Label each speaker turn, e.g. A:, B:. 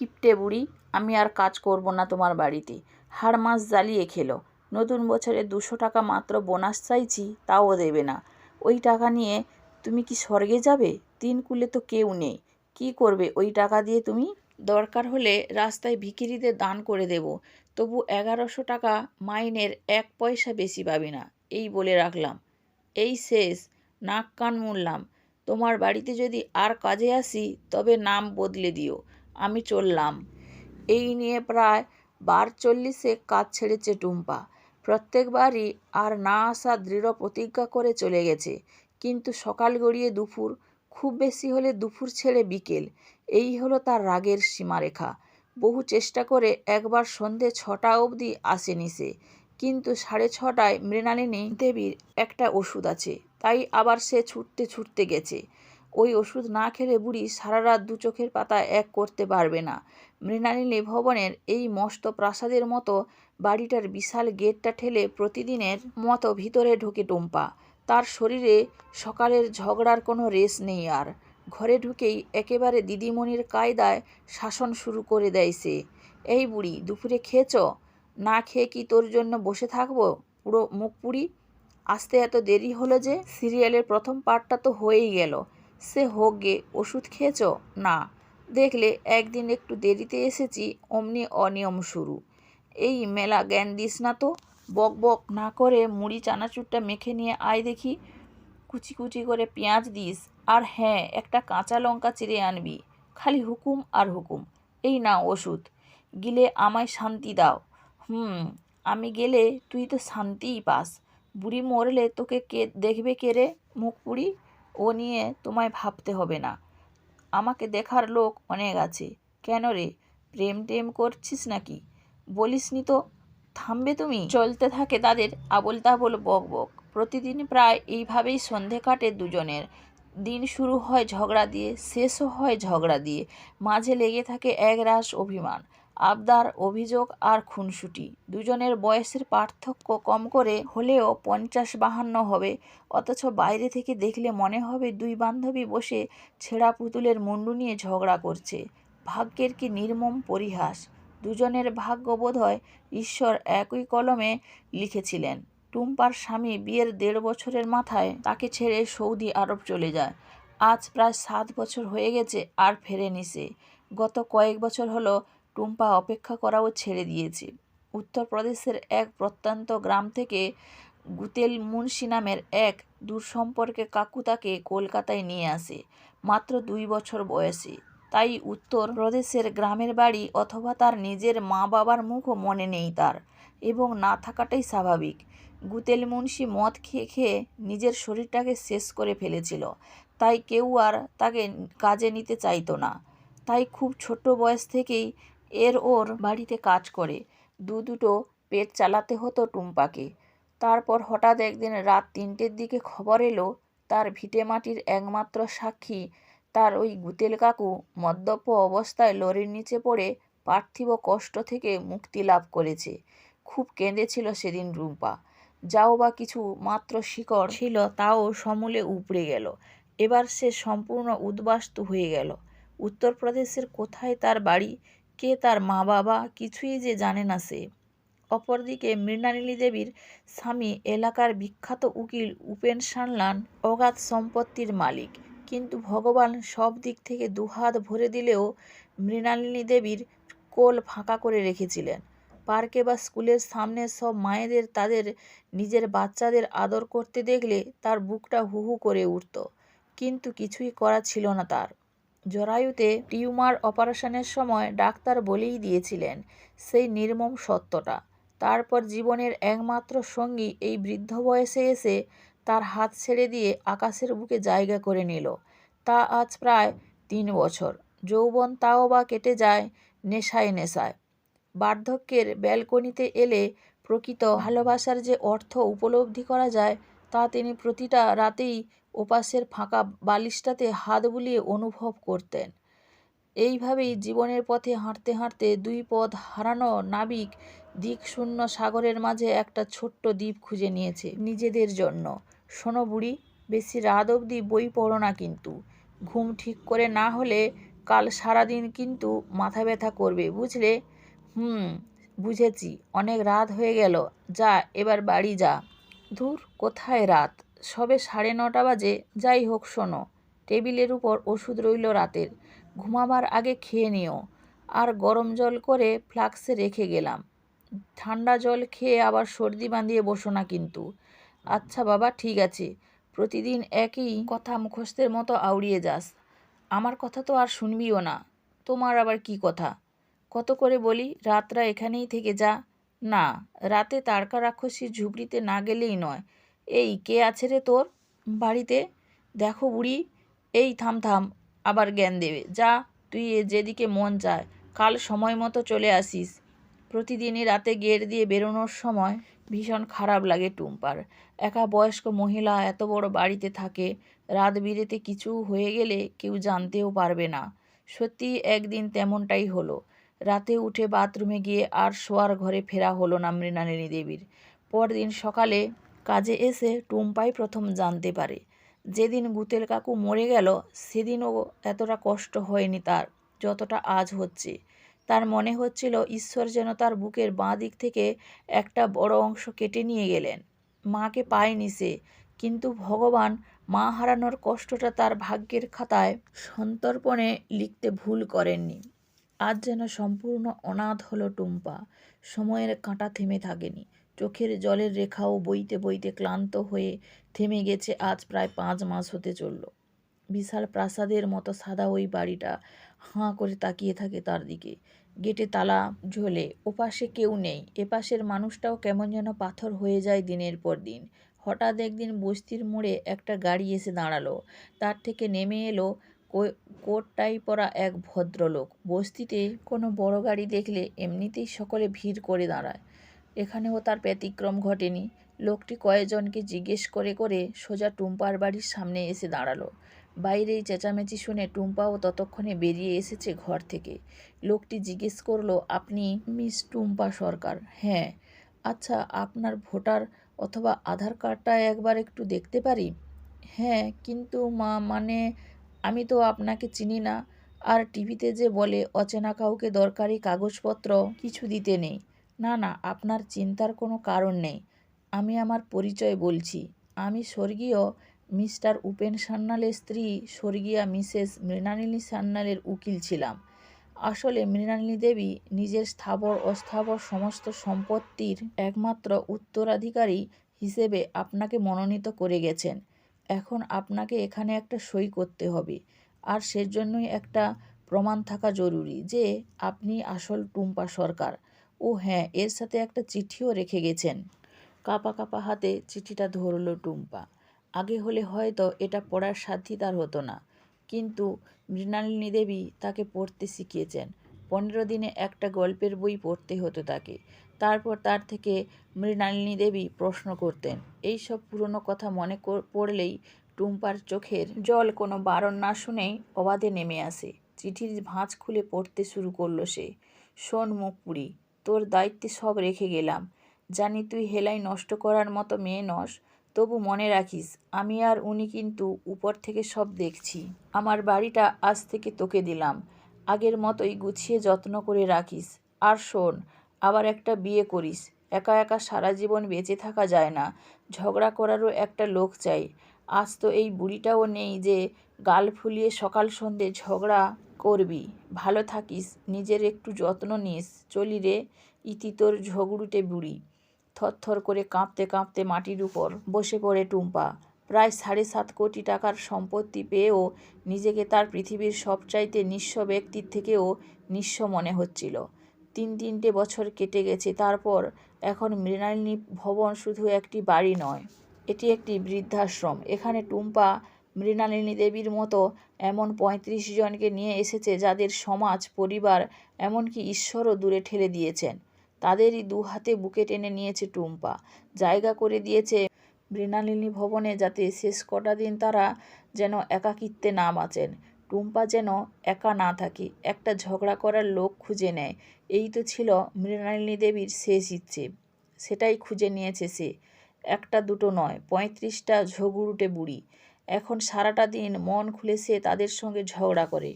A: কিপটে বুড়ি, আমি আর কাজ করব না তোমার বাড়িতে। হাড় মাস জ্বালিয়ে খেলো। নতুন বছরে দুশো টাকা মাত্র বোনাস চাইছি, তাও দেবে না। ওই টাকা নিয়ে তুমি কি স্বর্গে যাবে? তিন কুলে তো কেউ নেই। কি করবে? ওই টাকা দিয়ে তুমি? দরকার হলে রাস্তায় ভিখিরিদের দান করে দেব। তবু এগারোশো টাকা মাইনের এক পয়সা বেশি পাবি না। এই বলে রাখলাম। এই শেষ। নাক কান মুড়লাম। তোমার বাড়িতে যদি আর কাজে আসি, তবে নাম বদলে দিও। আমি চললাম। এই নিয়ে প্রায় বার চল্লিশে কাজ ছেড়েছে টুম্পা। প্রত্যেকবারই আর না আসা দৃঢ় প্রতিজ্ঞা করে চলে গেছে। কিন্তু সকাল গড়িয়ে দুপুর, খুব বেশি হলে দুপুর ছেড়ে বিকেল। এই হলো তার রাগের সীমারেখা। বহু চেষ্টা করে একবার সন্ধে ছটা অবধি আসেনি সে। কিন্তু সাড়ে ছটায় মৃণালিনী দেবীর একটা ওষুধ আছে। তাই আবার সে ছুটতে ছুটতে গেছে। ওই ওষুধ না খেলে বুড়ি সারা রাত দু চোখের পাতা এক করতে পারবে না। মৃণালিনী ভবনের এই মস্ত প্রাসাদের মতো বাড়িটার বিশাল গেটটা ঠেলে প্রতিদিনের মতো ভিতরে ঢোকে টুম্পা। তার শরীরে সকালের ঝগড়ার কোনো রেস নেই আর। ঘরে ঢুকেই একেবারে দিদিমণির কায়দায় শাসন শুরু করে দেয় সে। এই বুড়ি, দুপুরে খেয়েছ? না খেয়ে কি তোর জন্য বসে থাকব? পুরো মুখ পুড়ি? আসতে এত দেরি হলো যে সিরিয়ালের প্রথম পার্টটা তো হয়েই গেল। সে হোক গে ওষুধ খেয়েছ? না। দেখলে একদিন একটু দেরিতে এসেছি, অমনি অনিয়ম শুরু। এই মেলা জ্ঞান দিস না তো। বক বক না করে মুড়ি, চানাচুরটা মেখে নিয়ে আয় দেখি। কুচি কুচি করে পেঁয়াজ দিস। আর হ্যাঁ একটা কাঁচা লঙ্কা চিড়ে আনবি। খালি হুকুম আর হুকুম। এই না ওষুধ। গিলে আমায় শান্তি দাও। হুম, আমি গেলে তুই তো শান্তিই পাস। বুড়ি মরলে তোকে কে, দেখবে কে রে মুখ পুড়ি? ও নিয়ে তোমায় ভাবতে হবে না। আমাকে দেখার লোক অনেক আছে। কেন রে? প্রেম টেম করছিস নাকি? বলিসনি তো, থামবে তুমি? চলতে থাকে তাদের আবল তাবল বক বক। প্রতিদিন প্রায় এইভাবেই সন্ধে কাটে দুজনের। দিন শুরু হয় ঝগড়া দিয়ে, শেষও হয় ঝগড়া দিয়ে। মাঝে লেগে থাকে একরাশ অভিমান। আবদার, অভিযোগ আর খুনসুটি। দুজনের বয়সের পার্থক্য কম করে হলেও পঞ্চাশ বাহান্ন হবে। অথচ বাইরে থেকে দেখলে মনে হবে দুই বান্ধবী বসে ছেঁড়া পুতুলের মুন্ডু নিয়ে ঝগড়া করছে। ভাগ্যের কি নির্মম পরিহাস। দুজনের ভাগ্য বোধহয় ঈশ্বর একই কলমে লিখেছিলেন, টুম্পার স্বামী বিয়ের দেড় বছরের মাথায় তাকে ছেড়ে সৌদি আরব চলে যায়। আজ প্রায় সাত বছর হয়ে গেছে আর ফেরেনি সে। গত কয়েক বছর হলো টুম্পা অপেক্ষা করাও ছেড়ে দিয়েছে। উত্তরপ্রদেশের এক প্রত্যন্ত গ্রাম থেকে গুতেল মুন্সি নামের এক দূরসম্পর্কে কাকু তাকে কলকাতায় নিয়ে আসে, মাত্র দুই বছর বয়সে। তাই উত্তর প্রদেশের গ্রামের বাড়ি অথবা তার নিজের মা বাবার মুখও মনে নেই তার এবং না থাকাটাই স্বাভাবিক। গুতেল মুন্সি মদ খেয়ে খেয়ে নিজের শরীরটাকে শেষ করে ফেলেছিল, তাই কেউ আর তাকে কাজে নিতে চাইতো না। তাই খুব ছোট বয়স থেকেই এর ওর বাড়িতে কাজ করে। দু দুটো পেট চালাতে হতো টুম্পাকে। তারপর হঠাৎ একদিন রাত তিনটের দিকে খবর এলো, তার ভিটেমাটির একমাত্র সাক্ষী, তার ওই গুতেল কাকু মদ্যপ অবস্থায় লরির নিচে পড়ে পার্থিব কষ্ট থেকে মুক্তি লাভ করেছে। খুব কেঁদেছিল সেদিন রুম্পা। যাও বা কিছু মাত্র শিকড় ছিল তাও সমূলে উপড়ে গেল। এবার সে সম্পূর্ণ উদ্বাস্তু হয়ে গেল। উত্তরপ্রদেশের কোথায় তার বাড়ি কে তার মা বাবা কিছুই যে জানে না সে। অপরদিকে মৃণালিনী দেবীর স্বামী এলাকার বিখ্যাত উকিল উপেন সানলান অগাধ সম্পত্তির মালিক। কিন্তু ভগবান সব দিক থেকে দুহাত ভরে দিলেও মৃণালিনী দেবীর কোল ফাঁকা করে রেখেছিলেন। পার্কে বা স্কুলের সামনে সব মায়েদের তাদের নিজের বাচ্চাদের আদর করতে দেখলে তার বুকটা হু হু করে উঠত। কিন্তু কিছুই করা ছিল না তার। জরায়ুতে টিউমার অপারেশনের সময় ডাক্তার বলেই দিয়েছিলেন, সেই নির্মম সত্যটা। তারপর জীবনের একমাত্র সঙ্গী এই বৃদ্ধ বয়সে এসে তার হাত ছেড়ে দিয়ে আকাশের বুকে জায়গা করে নিল। তা আজ প্রায় তিন বছর। যৌবন তাও বা কেটে যায় নেশায় নেশায়। বার্ধক্যের ব্যালকনিতে এলে প্রকৃত ভালোবাসার যে অর্থ উপলব্ধি করা যায় তা তিনি প্রতিটা রাতেই ওপাশের ফাঁকা বালিশটাতে হাত বুলিয়ে অনুভব করতেন। এইভাবেই জীবনের পথে হাঁটতে হাঁটতে দুই পথ হারানো নাবিক দিকশূন্য সাগরের মাঝে একটা ছোট্ট দ্বীপ খুঁজে নিয়েছে নিজেদের জন্য। শোনো বুড়ি, বেশি রাত অবধি বই পড়ো না কিন্তু। ঘুম ঠিক করে না হলে কাল সারাদিন কিন্তু মাথা ব্যথা করবে, বুঝলে? হুম, বুঝেছি, অনেক রাত হয়ে গেল। যা, এবার বাড়ি যা। ধুর, কোথায় রাত? সবে সাড়ে নটা বাজে, যাই হোক শোনো। টেবিলের উপর ওষুধ রইল রাতের। ঘুমাবার আগে খেয়ে নিও। আর গরম জল করে ফ্লাক্সে রেখে গেলাম। ঠান্ডা জল খেয়ে আবার সর্দি বাঁধিয়ে বসো না কিন্তু। আচ্ছা বাবা, ঠিক আছে। প্রতিদিন একই কথা মুখস্থের মতো আউড়িয়ে যাস। আমার কথা তো আর শুনবিও না। তোমার আবার কি কথা? কত করে বলি, রাতরা এখানেই থেকে যা। না, রাতে তারকা রাক্ষসীর ঝুপড়িতে না গেলেই নয়। এই, কে আছে রে তোর? বাড়িতে? দেখো বুড়ি, এই থাম থাম, আবার জ্ঞান দেবে। যা, তুই যেদিকে মন চায়, কাল সময় মতো চলে আসিস। প্রতিদিনই রাতে গেট দিয়ে বেরোনোর সময় ভীষণ খারাপ লাগে টুম্পার। একা বয়স্ক মহিলা এত বড় বাড়িতে থাকে, রাত বিরেতে কিছু হয়ে গেলে কেউ জানতেও পারবে না। সত্যি একদিন তেমনটাই হলো। রাতে উঠে বাথরুমে গিয়ে আর শোয়ার ঘরে ফেরা হলো না মৃণালিনী দেবীর। পরদিন সকালে কাজে এসে টুম্পাই প্রথম জানতে পারে। যেদিন গুতেল কাকু মরে গেল, সেদিনও এতটা কষ্ট হয়নি তার, যতটা আজ হচ্ছে। তার মনে হচ্ছিল ঈশ্বর যেন তার বুকের বাঁ দিক থেকে একটা বড় অংশ কেটে নিয়ে গেলেন। মাকে পায়নি সে, কিন্তু ভগবান মা হারানোর কষ্টটা তার ভাগ্যের খাতায় সন্তর্পণে লিখতে ভুল করেননি। আজ যেন সম্পূর্ণ অনাথ হলো টুম্পা, সময়ের কাঁটা থেমে থাকেনি। চোখের জলের রেখাও বইতে বইতে ক্লান্ত হয়ে থেমে গেছে আজ প্রায় পাঁচ মাস হতে চলল। বিশাল প্রাসাদের মতো সাদা ওই বাড়িটা হাঁ করে তাকিয়ে থাকে তার দিকে। গেটে তালা ঝোলে, ওপাশে কেউ নেই, এপাশের মানুষটাও কেমন যেন পাথর হয়ে যায় দিনের পর দিন। হঠাৎ একদিন বস্তির মোড়ে একটা গাড়ি এসে দাঁড়াল। তার থেকে নেমে এলো কোট টাই পরা এক ভদ্রলোক। বস্তিতে কোনো বড় গাড়ি দেখলে এমনিতেই সকলে ভিড় করে দাঁড়ায়। এখানেও তার ব্যতিক্রম ঘটেনি। লোকটি কয়েকজনকে জিজ্ঞেস করে করে সোজা টুম্পার বাড়ির সামনে এসে দাঁড়াল। বাইরেই চেঁচামেচি শুনে টুম্পাও ততক্ষণে বেরিয়ে এসেছে ঘর থেকে। লোকটি জিজ্ঞেস করল, আপনি মিস টুম্পা সরকার? হ্যাঁ। আচ্ছা আপনার ভোটার অথবা আধার কার্ডটা একবার একটু দেখতে পারি? হ্যাঁ কিন্তু মা মানে আমি তো আপনাকে চিনি না। আর টিভিতে যে বলে, অচেনা কাউকে দরকারি কাগজপত্র কিছু দিতে নেই। না না, আপনার চিন্তার কোনো কারণ নেই। আমি আমার পরিচয় বলছি। আমি স্বর্গীয় মিস্টার উপেন সান্যালের স্ত্রী, স্বর্গীয়া মিসেস মৃণালিনী সান্যালের উকিল ছিলাম। আসলে মৃণালিনী দেবী নিজের স্থাবর, অস্থাবর সমস্ত সম্পত্তির একমাত্র উত্তরাধিকারী হিসেবে আপনাকে মনোনীত করে গেছেন। এখন আপনাকে এখানে একটা সই করতে হবে। আর সেজন্যই একটা প্রমাণ থাকা জরুরি যে আপনি আসল টুম্পা সরকার। ও হ্যাঁ এর সাথে একটা চিঠিও রেখে গেছেন। কাপা কাপা হাতে চিঠিটা ধরল টুম্পা। আগে হলে হয়তো এটা পড়ার সাধ্যই তার হতো না। কিন্তু মৃণালিনী দেবী তাকে পড়তে শিখিয়েছেন। পনেরো দিনে একটা গল্পের বই পড়তে হতো তাকে। তারপর তার থেকে মৃণালিনী দেবী প্রশ্ন করতেন। এই সব পুরনো কথা মনে পড়লেই টুম্পার চোখের জল কোনো বারণ না শুনেই অবাধে নেমে আসে। চিঠির ভাঁজ খুলে পড়তে শুরু করল সে। শোন মুখপুরি তোর দায়িত্বে সব রেখে গেলাম। জানি তুই হেলাই নষ্ট করার মতো মেয়ে নস, তবু মনে রাখিস, আমি আর উনি কিন্তু উপর থেকে সব দেখছি। আমার বাড়িটা আজ থেকে তোকে দিলাম। আগের মতোই গুছিয়ে যত্ন করে রাখিস। আর শোন, আবার একটা বিয়ে করিস। একা একা সারা জীবন বেঁচে থাকা যায় না। ঝগড়া করারও একটা লোক চাই। আজ তো এই বুড়িটাও নেই যে গাল ফুলিয়ে সকাল সন্ধে ঝগড়া করবি, ভালো থাকিস, নিজের একটু যত্ন নিস, চলি রে ইতি তোর ঝগড়ুটে বুড়ি। থরথর করে কাঁপতে কাঁপতে মাটির উপর বসে পড়ে টুম্পা। প্রায় সাড়ে সাত কোটি টাকার সম্পত্তি পেয়েও নিজেকে তার পৃথিবীর সবচাইতে নিঃস্ব ব্যক্তির থেকেও নিঃস্ব মনে হচ্ছিল। তিন তিনটে বছর কেটে গেছে, তারপর এখন মৃণালিনী ভবন শুধু একটি বাড়ি নয়, এটি একটি বৃদ্ধাশ্রম। এখানে টুম্পা মৃণালিনী দেবীর মতো এমন পঁয়ত্রিশ জনকে নিয়ে এসেছে যাদের সমাজ, পরিবার, এমনকি ঈশ্বরও দূরে ঠেলে দিয়েছেন। তাদেরই দু হাতে বুকে টেনে নিয়েছে টুম্পা। জায়গা করে দিয়েছে মৃণালিনী ভবনে যাতে শেষ কটা দিন তারা যেন একাকিত্বে না বাঁচেন। টুম্পা যেন একা না থাকে, একটা ঝগড়া করার লোক খুঁজে নেয়। এই তো ছিল মৃণালিনী দেবীর শেষ ইচ্ছে। সেটাই খুঁজে নিয়েছে সে। একটা দুটো নয়, পঁয়ত্রিশটা ঝগড়ুটে বুড়ি। এখন সারাটা দিন মন খুলে সে তাদের সঙ্গে ঝগড়া করে।